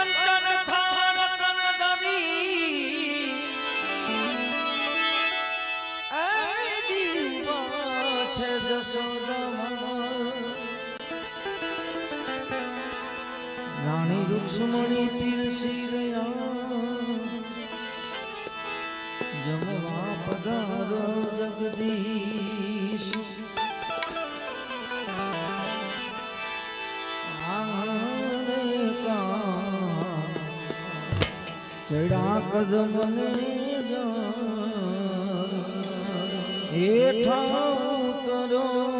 কাঞ্চন থান তন দামি এই জীব আছে যশোদা રાણી રૂક્ષ્મણી પીરસી રહ્યા પદમની હેઠા ઉતરો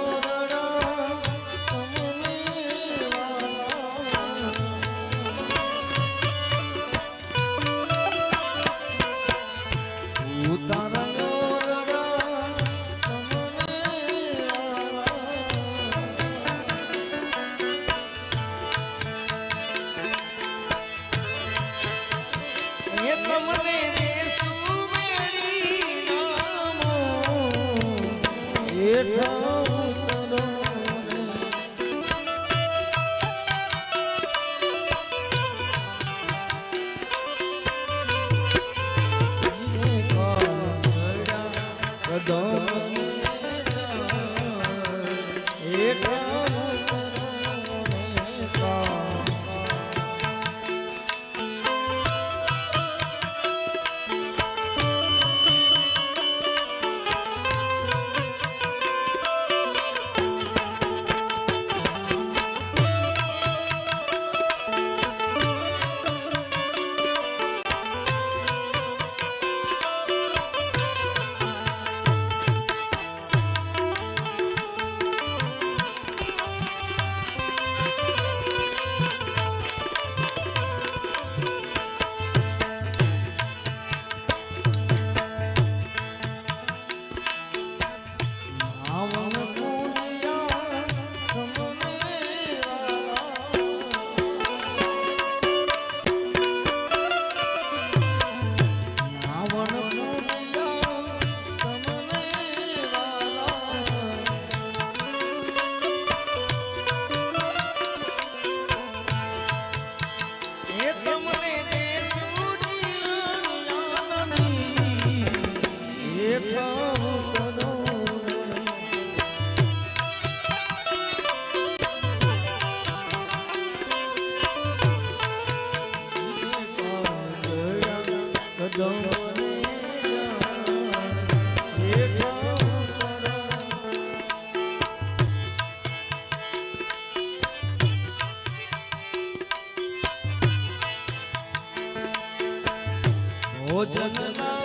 ભોજન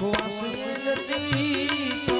શ્વાસ નથી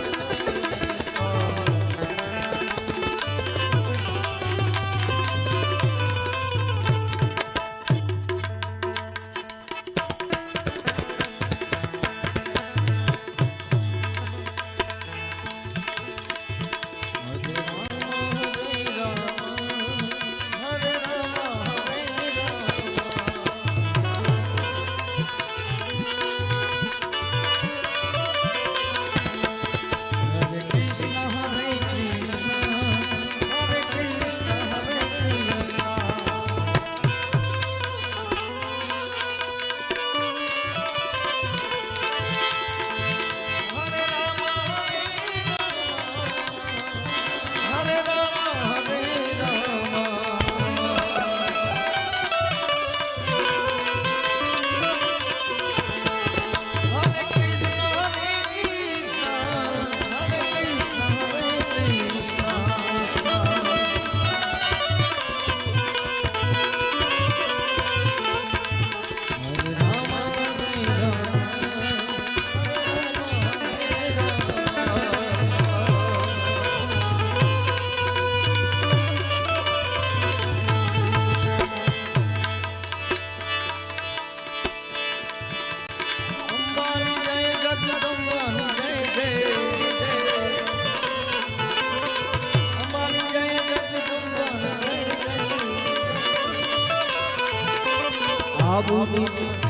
অবিমুখ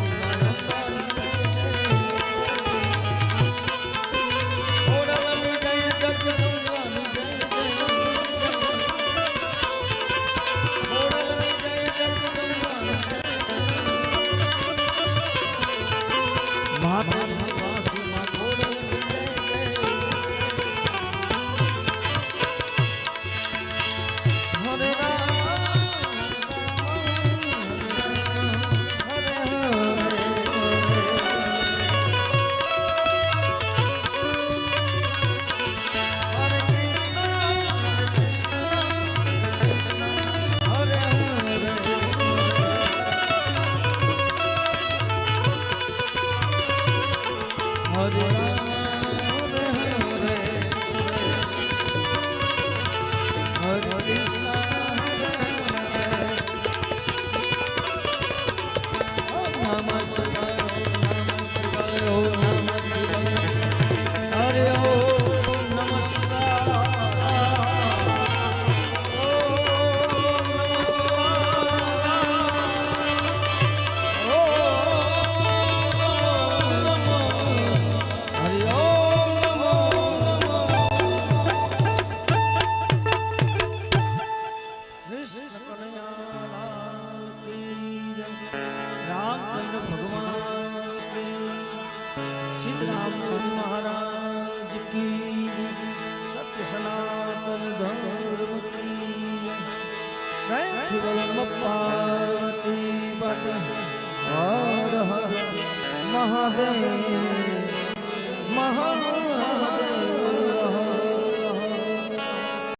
જય શિવલમ પાર્વતી પતે હર હર મહાદેવ મહા